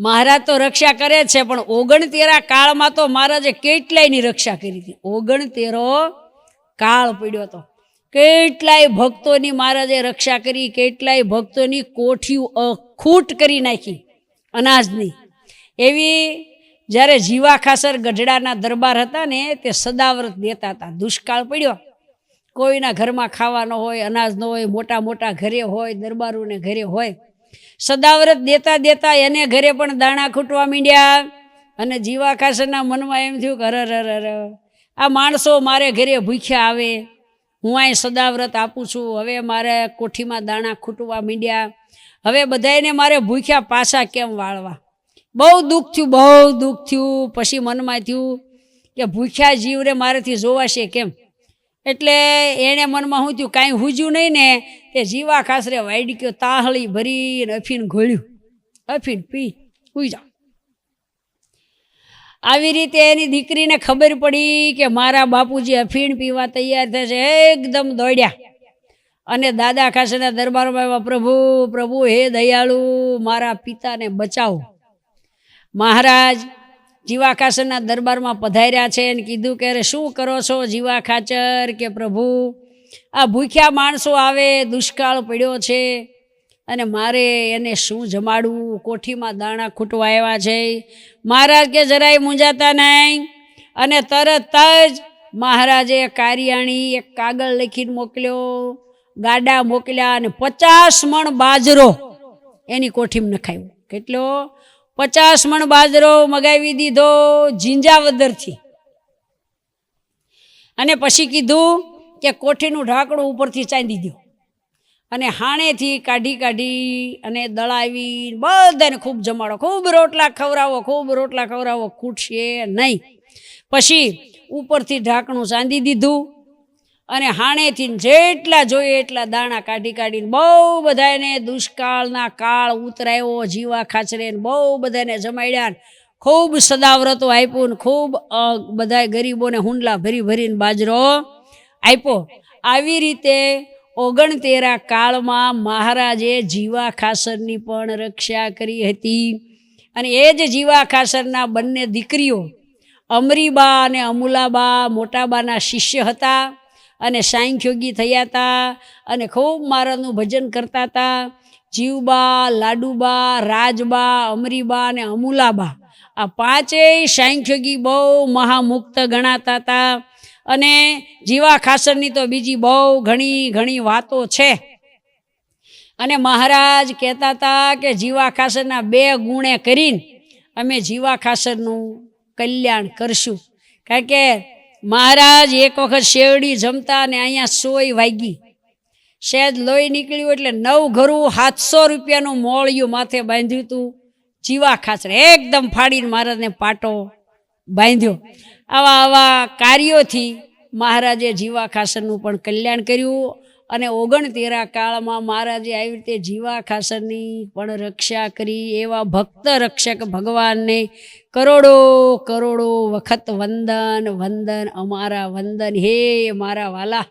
મહારાજ તો રક્ષા કરે છે, પણ ઓગણતેરા કાળમાં તો મહારાજે કેટલાયની રક્ષા કરી હતી? ઓગણતેરો કાળ પડ્યો હતો. કેટલાય ભક્તોની મહારાજે રક્ષા કરી, કેટલાય ભક્તોની કોઠિયું અખૂટ કરી નાખી અનાજની એવી જ્યારે જીવા ખાસર ગઢડાના દરબાર હતા ને, તે સદાવ્રત દેતા હતા. દુષ્કાળ પડ્યો. કોઈના ઘરમાં ખાવાનો હોય, અનાજ ન હોય મોટા મોટા ઘરે હોય, દરબારોને ઘરે હોય. સદાવ્રત દેતા દેતા એને ઘરે પણ દાણા ખૂટવા માંડ્યા અને જીવા ખાસરના મનમાં એમ થયું કે અરર અરર આ માણસો મારે ઘરે ભૂખ્યા આવે. હું અહીં સદાવ્રત આપું છું. હવે મારે કોઠીમાં દાણા ખૂટવા માંડ્યા. હવે બધાને મારે ભૂખ્યા પાછા કેમ વાળવા? બહુ દુઃખ થયું, બહુ દુઃખ થયું. પછી મનમાં થયું કે ભૂખ્યા જીવને મારેથી જોવાશે કેમ? એટલે એણે મનમાં શું થયું? કાંઈ હુજ્યું નહીં ને, તે જીવા ખાસરે વાઈડક્યો તાહળી ભરીને અફીન ઘોળ્યું. અફીન પી, હુઈ જાઓ. આવી રીતે એની દીકરીને ખબર પડી કે મારા બાપુજી અફીણ પીવા તૈયાર થશે એકદમ દોડ્યા. અને દાદા ખાસેના દરબારમાં આવ્યા પ્રભુ પ્રભુ, હે દયાળુ, મારા પિતાને બચાવો. મહારાજ જીવા ખાચરના દરબારમાં પધાર્યા છે અને કીધું કે, અરે, શું કરો છો જીવા ખાચર કે પ્રભુ? આ ભૂખ્યા માણસો આવે, દુષ્કાળ પડ્યો છે અને મારે એને શું જમાડવું? કોઠીમાં દાણા ખૂટવા આવ્યા છે. મહારાજ કે, જરાય મૂંઝાતા નહીં. અને તરત જ મહારાજે કારિયાણી, એક કાગળ લખીને મોકલ્યો, ગાડા મોકલ્યા અને પચાસ મણ બાજરો એની કોઠીમાં નખાયો. કેટલો? પચાસ મણ બાજરો મગાવી દીધો ઝીંજાવદરથી અને પછી કીધું કે કોઠીનું ઢાંકણું ઉપરથી ચાંદી દો. અને હાણેથી કાઢી કાઢી અને દળાવી બધાને ખૂબ જમાડો. ખૂબ રોટલા ખવડાવો, ખૂબ રોટલા ખવડાવો, ખૂટશે નહીં. પછી ઉપરથી ઢાંકણું ચાંદી દીધું. અને હાણેથી જેટલા જોઈએ એટલા દાણા કાઢી કાઢીને બહુ બધાને દુષ્કાળના કાળ ઉતરાયો, જીવા ખાચરે બહુ બધાને જમાડ્યા ખૂબ સદાવ્રતો આપ્યું ને ખૂબ બધા ગરીબોને હુંડલા ભરી ભરીને બાજરો આપ્યો આવી રીતે ઓગણતેરા કાળમાં મહારાજે જીવા ખાસરની પણ રક્ષા કરી હતી. અને એ જ જીવા ખાસરના બંને દીકરીઓ, અમરીબા અને અમુલાબા મોટાબાના શિષ્ય હતા. અને સાંખ્યોગી થયા હતા અને ખૂબ મહારાજનું ભજન કરતા હતા જીવબા, લાડુબા, રાજબા, અમરીબા અને અમુલાબા આ પાંચેય સાંખ્યોગી બહુ મહામુક્ત ગણાતા હતા અને જીવા ખાસરની તો બીજી બહુ ઘણી ઘણી વાતો છે. અને મહારાજ કહેતા હતા કે જીવા ખાસરના બે ગુણે કરીને અમે જીવા ખાસરનું કલ્યાણ કરશું. કારણ કે મહારાજ, એક વખત શેરડી જમતા ને અહીંયા સોય વાગી. શેજ લોહી નીકળ્યું એટલે નવ ઘરું સાતસો રૂપિયાનું મોળિયું માથે બાંધ્યું હતું જીવા ખાસરે એકદમ ફાડીને મહારાજને પાટો બાંધ્યો. આવા આવા કાર્યોથી મહારાજે જીવા ખાસરનું પણ કલ્યાણ કર્યું. અને ઓગણતેરા કાળમાં મહારાજે આવી રીતે જીવા ખાસરની પણ રક્ષા કરી, એવા ભક્ત રક્ષક ભગવાનને કરોડો કરોડો વખત વંદન વંદન, અમારા વંદન, હે મારા વાલા.